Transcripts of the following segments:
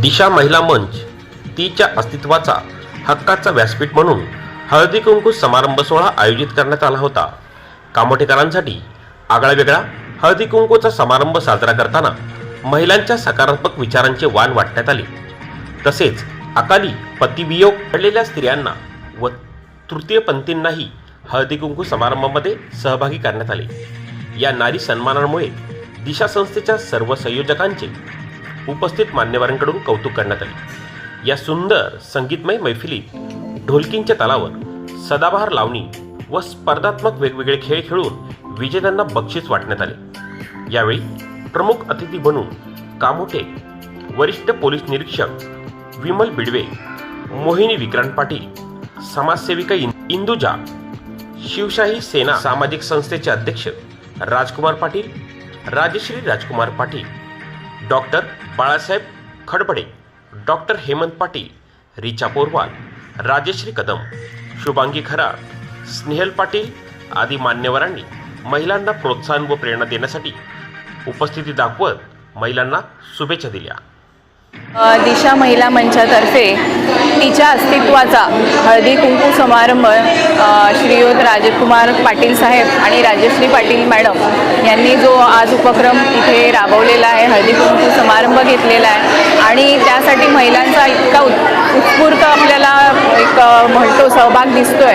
दिशा महिला मंच तिच्या अस्तित्वाचा हक्काचा व्यासपीठ म्हणून हळदी कुंकू समारंभ सोहळा आयोजित करण्यात आला होता. कामोठेकरांसाठी आगळा वेगळा हळदी कुंकूचा समारंभ साजरा करताना महिलांच्या सकारात्मक विचारांचे वाण वाटण्यात आले. तसेच अकाली पतिवियोग पडलेल्या स्त्रियांना व तृतीयपंथींनाही हळदी कुंकू समारंभामध्ये सहभागी करण्यात आले. या नारी सन्मानामुळे दिशा संस्थेच्या सर्व संयोजकांचे उपस्थित मान्यवरांकडून कौतुक करण्यात आले. या सुंदर संगीतमय मैफिलीत ढोलकींच्या तालावर सदाबहार लावणी व स्पर्धात्मक वेगवेगळे खेळ खेळून विजेत्यांना बक्षीस वाटण्यात आले. यावेळी प्रमुख अतिथी म्हणून कामोठे वरिष्ठ पोलीस निरीक्षक विमल बिडवे मोहिनी विक्रांत पाटील समाजसेविका इन- इंदुजा शिवशाही सेना सामाजिक संस्थेचे अध्यक्ष राजकुमार पाटील राजश्री राजकुमार पाटील डॉक्टर बाळासाहेब खडबडे डॉक्टर हेमंत पाटील रिचा पोरवाल राजश्री कदम शुभांगी खरात स्नेहल पाटील आदी मान्यवरांनी महिलांना प्रोत्साहन व प्रेरणा देण्यासाठी उपस्थिती दाखवत महिलांना शुभेच्छा दिल्या. दिशा महिला मंचातर्फे तिच्या अस्तित्वाचा हळदी कुंकू समारंभ श्रीयुत राजकुमार पाटील साहेब आणि राजश्री पाटील मॅडम यांनी जो आज उपक्रम इथे राबवलेला आहे हळदी कुंकू समारंभ घेतलेला आहे आणि त्यासाठी महिलांचा इतका उत् उत्स्फूर्त आपल्याला एक म्हणतो सहभाग दिसतोय.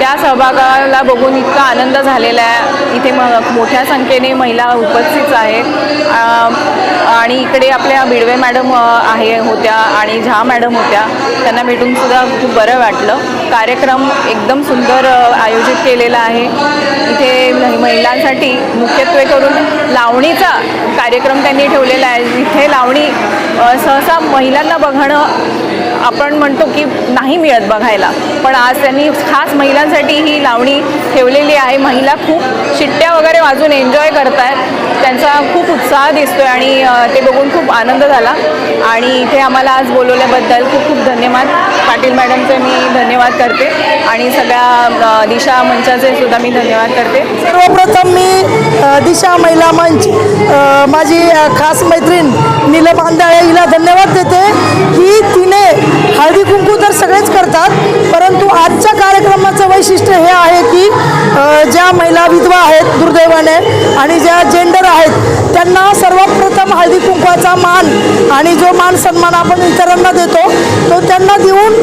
त्या सहभागाला बघून इतका आनंद झालेला आहे. इथे म मोठ्या संख्येने महिला उपस्थित आहेत. आणि इकडे आपल्या बिडवे मॅडम आहे होत्या आणि झा मॅडम होत्या त्यांना भेटून सुद्धा खूप बरं वाटलं. कार्यक्रम एकदम सुंदर आयोजित केलेला आहे. इथे महिलांसाठी मुख्यत्वे करून लावणीचा कार्यक्रम त्यांनी ठेवलेला आहे. इथे लावणी सहसा महिलांना बघणं आपण म्हणतो की नाही मिळत बघायला. पण आज त्यांनी खास महिलांसाठी ही लावणी ठेवलेली आहे. महिला खूप शिट्ट्या वगैरे वाजून एन्जॉय करत आहेत त्यांचा खूप उत्साह दिसतोय आणि ते बघून खूप आनंद झाला. आणि इथे आम्हाला आज बोलवल्याबद्दल खूप खूप धन्यवाद. पाटील मॅडमचे मी धन्यवाद करते. आणि सगळ्या दिशा मंचाचे सुद्धा मी धन्यवाद करते. सर्वप्रथम मी दिशा महिला मंच माझी खास मैत्रीण नीलम आंधाळे हिला धन्यवाद देते. की तिने हळदी कुंकू तर सगळेच करतात परंतु आजच्या कार्यक्रमाचं वैशिष्ट्य हे आहे ज्या महिला विधवा आहेत दुर्दैवाने आणि ज्या जेंडर आहेत त्यांना सर्वप्रथम हळदी कुंकवाचा मान आणि जो मान सन्मान आपण इतरांना देतो तो त्यांना देऊन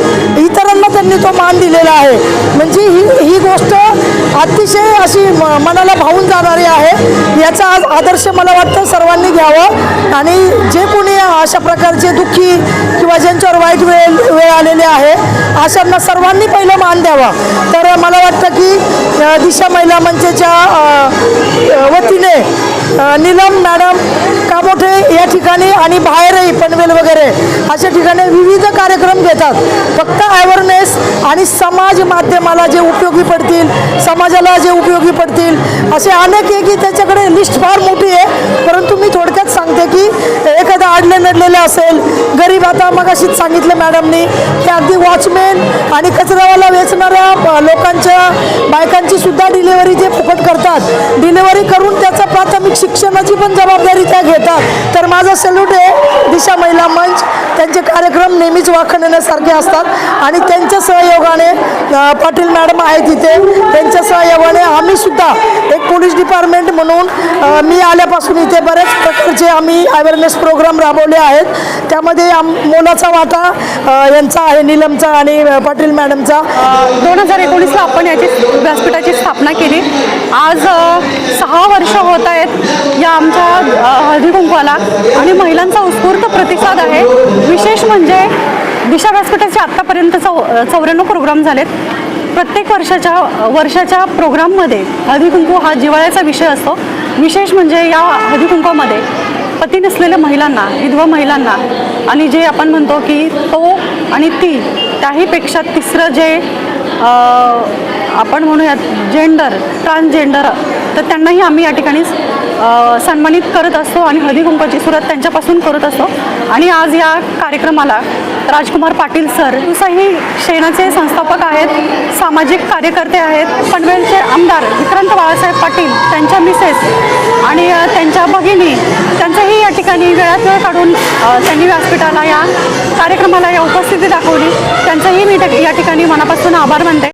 इतरांना त्यांनी तो मान दिलेला आहे. म्हणजे ही ही गोष्ट अतिशय अशी म- मनाला भावून जाणारी आहे. याचा आज आदर्श मला वाटतं सर्वांनी घ्यावं. आणि जे कोणी अशा प्रकारचे दुःखी किंवा ज्यांच्यावर वाईट वेळ वेळ आलेली आहे अशांना सर्वांनी पहिलं मान द्यावा. तर मला वाटतं की दिशा महिला मंचच्या वतीने नीलम मॅडम कामोठे या ठिकाणी आणि बाहेरही पनवेल वगैरे अशा ठिकाणी येतात फक्त अवेअरनेस आणि समाज माध्यमाला जे उपयोगी पडतील समाजाला जे उपयोगी पडतील असे अनेक आहे की त्याच्याकडे लिस्ट फार मोठी आहे. परंतु मी थोडक्यात सांगते की एखादं नडलेलं असेल. गरीब आता मगाशीच सांगितलं मॅडमनी की अगदी वॉचमॅन आणि कचरावाला वेचणाऱ्या लोकांच्या बायकांची सुद्धा डिलिव्हरी जे फुकट करतात डिलिव्हरी करून त्याचं प्राथमिक शिक्षणाची पण जबाबदारी त्या घेतात. तर माझा सल्यूट आहे दिशा महिला मंच. त्यांचे कार्यक्रम नेहमीच वाखणण्यासारखे असतात आणि त्यांच्या सहयोगाने पाटील मॅडम आहेत इथे. त्यांच्या सहयोगाने आम्ही सुद्धा एक पोलीस डिपार्टमेंट म्हणून मी आल्यापासून इथे बऱ्याच प्रकारचे आम्ही अवेअरनेस प्रोग्राम राबवले आहेत. त्यामध्ये आम मोलाचा वाटा यांचा आहे नीलमचा आणि पाटील मॅडमचा. दोन हजार एकोणीसला आपण याची व्यासपीठाची स्थापना केली. आज सहा वर्ष होत आहेत या आमच्या हळदीकुंकवाला आणि महिलांचा उत्स्फूर्त प्रतिसाद आहे. विशेष म्हणजे दिशा व्यासपीठाचे आत्तापर्यंत चौ चौऱ्याण्णव प्रोग्राम झालेत. प्रत्येक वर्षाच्या वर्षाच्या प्रोग्राममध्ये हळदीकुंकू हा जिव्हाळ्याचा विषय असतो. विशेष म्हणजे या हळदीकुंकवामध्ये पती नसलेल्या महिलांना विधवा महिलांना आणि जे आपण म्हणतो की तो आणि ती त्याहीपेक्षा तिसरं जे आपण म्हणूयात जेंडर ट्रान्सजेंडर तर त्यांनाही आम्ही या ठिकाणी सन्मानित करत असतो आणि हळदी कुंकवाची सुरुवात त्यांच्यापासून करत असतो. आणि आज या कार्यक्रमाला राजकुमार पाटील सर ही शेणाचे संस्थापक आहेत सामाजिक कार्यकर्ते आहेत पनवेलचे आमदार विक्रांत बाळासाहेब पाटील त्यांच्या मिसेस आणि त्यांच्या भगिनी त्यांचे त्यांनी ठिकाणी वेळात वेळ काढून त्यांनी व्यासपीठाला या कार्यक्रमाला या उपस्थिती दाखवली. त्यांचंही मी या ठिकाणी मनापासून आभार मानते.